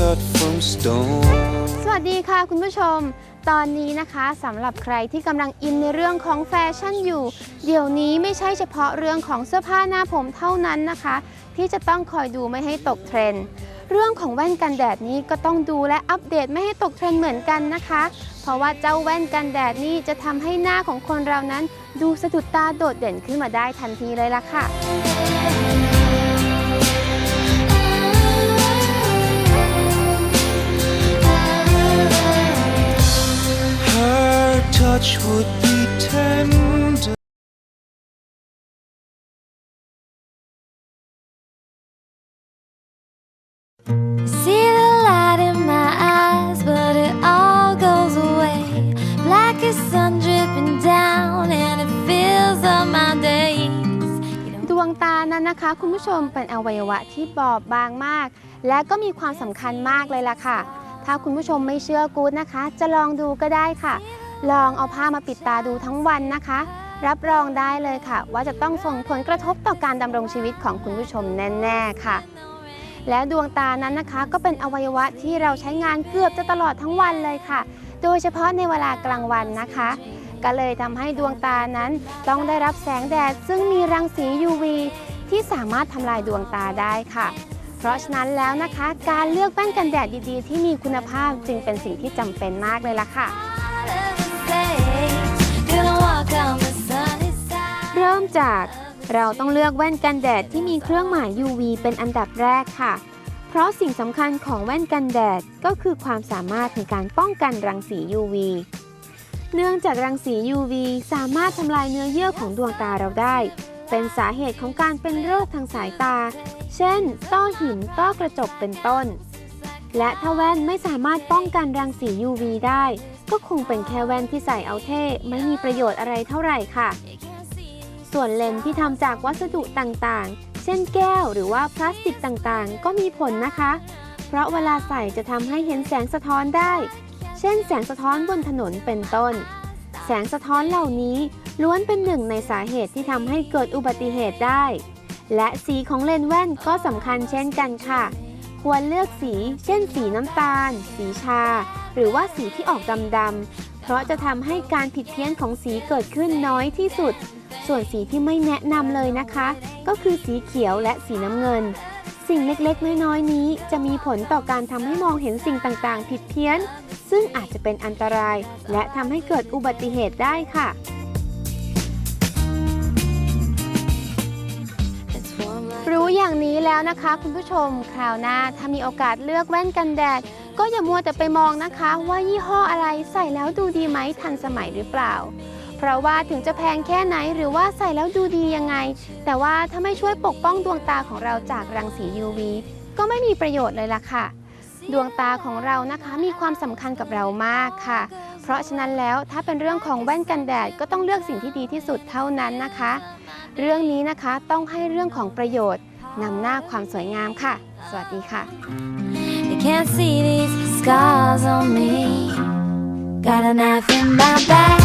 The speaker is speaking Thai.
cut from stone. สวัสดีค่ะคุณผู้ชม ตอนนี้นะคะสำหรับใครที่กำลังอินในเรื่องของแฟชั่นอยู่ เดี๋ยวนี้ไม่ใช่เฉพาะเรื่องของเสื้อผ้าหน้าผมเท่านั้นนะคะ ที่จะต้องคอยดูไม่ให้ตกเทรนด์เรื่องของแว่นกันแดดนี้ก็ต้องดูและอัปเดตไม่ให้ตกเทรนด์เหมือนกันนะคะ เพราะว่าเจ้าแว่นกันแดดนี่จะทำให้หน้าของคนเรานั้น ดูสะดุดตาโดดเด่นขึ้นมาได้ทันทีเลยล่ะค่ะ touch would be tender. See the light in my eyes, but it all goes away. Black as sun dripping down, and it fills up my days. ดวงตานั้นนะคะ คุณผู้ชมเป็นอวัยวะที่บอบบางมาก และก็มีความสำคัญมากเลยล่ะค่ะ ถ้าคุณผู้ชมไม่เชื่อกู๊ดนะคะ จะลองดูก็ได้ค่ะ ลองเอาผ้ามาปิดตาดูทั้งวันนะคะ รับรองได้เลยค่ะ ว่าจะต้องส่งผลกระทบต่อการดำรงชีวิตของคุณผู้ชมแน่ๆค่ะ และดวงตานั้นนะคะก็เป็นอวัยวะที่เราใช้งานเกือบจะตลอดทั้งวันเลยค่ะ โดยเฉพาะในเวลากลางวันนะคะ ก็เลยทำให้ดวงตานั้นต้องได้รับแสงแดด ซึ่งมีรังสี UV ที่สามารถทำลายดวงตาได้ค่ะเพราะฉะนั้นแล้วนะคะ การเลือกแว่นกันแดดดีๆ ที่มีคุณภาพจึงเป็นสิ่งที่จำเป็นมากเลยล่ะค่ะ มจาก เราต้องเลือกแว่นกันแดดที่มีเครื่องหมาย UV เป็นอันดับแรกค่ะ เพราะสิ่งสำคัญของแว่นกันแดดก็คือความสามารถในการป้องกันรังสี UV เนื่องจากรังสี UV สามารถทำลายเนื้อเยื่อของดวงตาเราได้ เป็นสาเหตุของการเป็นโรคทางสายตา เช่น ต้อหิน ต้อกระจก เป็นต้น และถ้าแว่นไม่สามารถป้องกันรังสี UV ได้ ก็คงเป็นแค่แว่นที่ใส่เอาเท่ ไม่มีประโยชน์อะไรเท่าไหร่ค่ะ ส่วนเลนส์ที่ทำจากวัสดุต่างๆ เช่นแก้วหรือว่าพลาสติกต่างๆ ก็มีผลนะคะ เพราะเวลาใส่จะทำให้เห็นแสงสะท้อนได้ เช่น แสงสะท้อนบนถนนเป็นต้น แสงสะท้อนเหล่านี้ล้วนเป็นหนึ่งในสาเหตุที่ทำให้เกิดอุบัติเหตุได้ และสีของเลนส์แว่นก็สำคัญเช่นกันค่ะ ควรเลือกสี เช่น สีน้ำตาล สีชา หรือว่าสีที่ออกดำๆ ราะจะทำให้การผิดเพี้ยนของสีเกิดขึ้นน้อยที่สุด ส่วนสีที่ไม่แนะนำเลยนะคะ ก็คือสีเขียวและสีน้ำเงิน สิ่งเล็กๆ น้อยๆ นี้จะมีผลต่อการทำให้มองเห็นสิ่งต่างๆ ผิดเพี้ยน ซึ่งอาจจะเป็นอันตราย และทำให้เกิดอุบัติเหตุได้ค่ะ รู้อย่างนี้แล้วนะคะ คุณผู้ชม คราวหน้าถ้ามีโอกาสเลือกแว่นกันแดด ก็อย่ามัวแต่ไปมองนะคะ ว่ายี่ห้ออะไรใส่แล้วดูดีไหมทันสมัยหรือเปล่า เพราะว่าถึงจะแพงแค่ไหนหรือว่าใส่แล้วดูดียังไง แต่ว่าถ้าไม่ช่วยปกป้องดวงตาของเราจากรังสี UV ก็ไม่มีประโยชน์เลยล่ะค่ะ ดวงตาของเรานะคะมีความสำคัญกับเรามากค่ะ เพราะฉะนั้นแล้วถ้าเป็นเรื่องของแว่นกันแดดก็ต้องเลือกสิ่งที่ดีที่สุดเท่านั้นนะคะ เรื่องนี้นะคะต้องให้เรื่องของประโยชน์นำหน้าความสวยงามค่ะ สวัสดีค่ะ They can't see these scars on me. Got a knife in my back